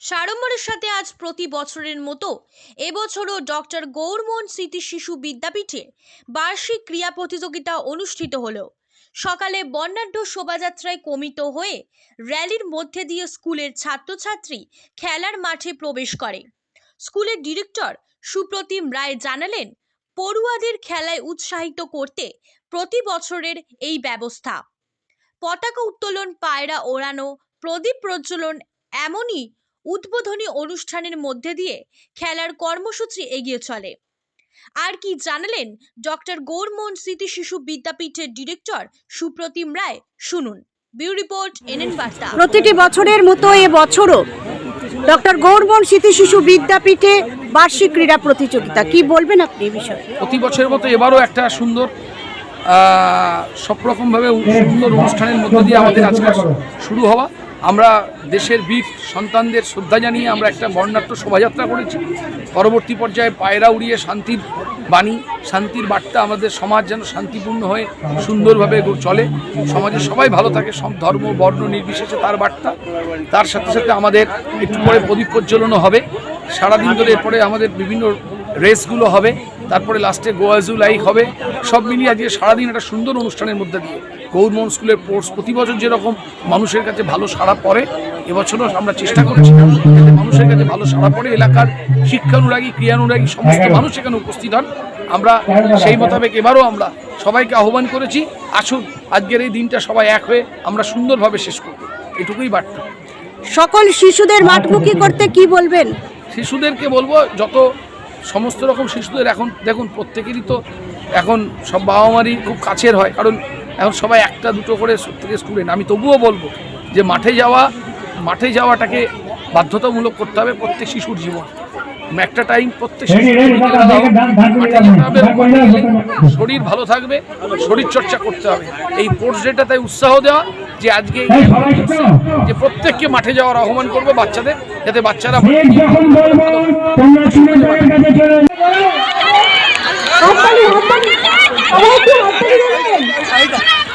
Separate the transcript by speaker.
Speaker 1: সাড়ম্বরের সাথে আজ প্রতি বছরের মতো এবছরও ডক্টর গৌরমোহন স্মৃতি শিশু বিদ্যাপীঠে বার্ষিক ক্রীড়া প্রতিযোগিতা অনুষ্ঠিত হলো। সকালে বর্ণাঢ্য শোভাযাত্রায় কমিত হয়ে র্যালির মধ্যে দিয়ে স্কুলের ছাত্রছাত্রী খেলার মাঠে প্রবেশ করে। স্কুলের ডিরেক্টর সুপ্রতিম রায় জানালেন, পড়ুয়াদের খেলায় উৎসাহিত করতে প্রতি বছরের এই ব্যবস্থা। পতাকা উত্তোলন, পায়রা ওড়ানো, প্রদীপ প্রজ্বলন এমনই উদ্বোধনী অনুষ্ঠানের মধ্যে দিয়ে খেলার কর্মসূচি এগিয়ে চলে। আর কি জানালেন ডক্টর গৌরমোহন স্মৃতি শিশু বিদ্যাপীঠের ডিরেক্টর সুপ্রতিম রায়? শুনুন। বিউ রিপোর্ট এনএন বার্তা।
Speaker 2: প্রতিটি বছরের মতো এ বছরও ডক্টর গৌরবন স্মৃতি শিশু বিদ্যাপীঠে বার্ষিক ক্রীড়া প্রতিযোগিতা। কি বলবেন আপনি এই বিষয়ে?
Speaker 3: প্রতি বছরের মতো এবারও একটা সুন্দর আহ, সব রকমভাবে সুন্দর অনুষ্ঠানের মধ্য দিয়ে আমাদের আজকে শুরু হওয়া। আমরা দেশের বীর সন্তানদের শ্রদ্ধা জানিয়ে আমরা একটা বর্ণাট্য শোভাযাত্রা করেছি। পরবর্তী পর্যায়ে পায়রা উড়িয়ে শান্তির বাণী, শান্তির বার্তা আমাদের সমাজ যেন শান্তিপূর্ণ হয়ে, সুন্দরভাবে চলে। সমাজে সবাই ভালো থাকে, সব ধর্ম, বর্ণ নির্বিশেষে তার বার্তা। তার সাথে সাথে আমাদের একটু পরে প্রদীপ প্রজ্বলনও হবে। সারাদিন ধরে এরপরে আমাদের বিভিন্ন রেসগুলো হবে। তারপরে লাস্টে গোয়াজু লাইক হবে। সব মিলিয়ে আজকে সারাদিন একটা সুন্দর অনুষ্ঠানের মধ্যে দিয়ে গৌরমোহন স্কুলের কোর্স প্রতি বছর যেরকম মানুষের কাছে ভালো সাড়া পড়ে এবছরও আমরা চেষ্টা করছি মানুষের কাছে ভালো সাড়া পড়ে। এলাকার শিক্ষানুরাগী ক্রিয়ানুরাগী সমস্ত মানুষ এখানে উপস্থিত হন। আমরা সেই মোতাবেক এবারও আমরা সবাইকে আহ্বান করেছি আসুন আজকের এই দিনটা সবাই এক হয়ে আমরা সুন্দরভাবে শেষ করব। এটুকুই বার্তা।
Speaker 2: সকল শিশুদের মাঠমুখী করতে কি বলবেন?
Speaker 3: শিশুদেরকে বলব যত সমস্ত রকম শিশুদের এখন দেখুন প্রত্যেকেরই তো এখন সব বাবা মারই খুব কাছের হয়। কারণ এখন সবাই একটা দুটো করে থেকে স্কুলে আমি তবুও বলব যে মাঠে যাওয়া মাঠে যাওয়াটাকে বাধ্যতামূলক করতে হবে প্রত্যেক শিশুর জীবন। একটা টাইম প্রত্যেক শরীর ভালো থাকবে শরীর চর্চা করতে হবে। এই স্পোর্টস ডেটা তাই উৎসাহ দেওয়া যে আজকে যে প্রত্যেককে মাঠে যাওয়ার আহ্বান করব বাচ্চাদের যাতে বাচ্চারা 来一个。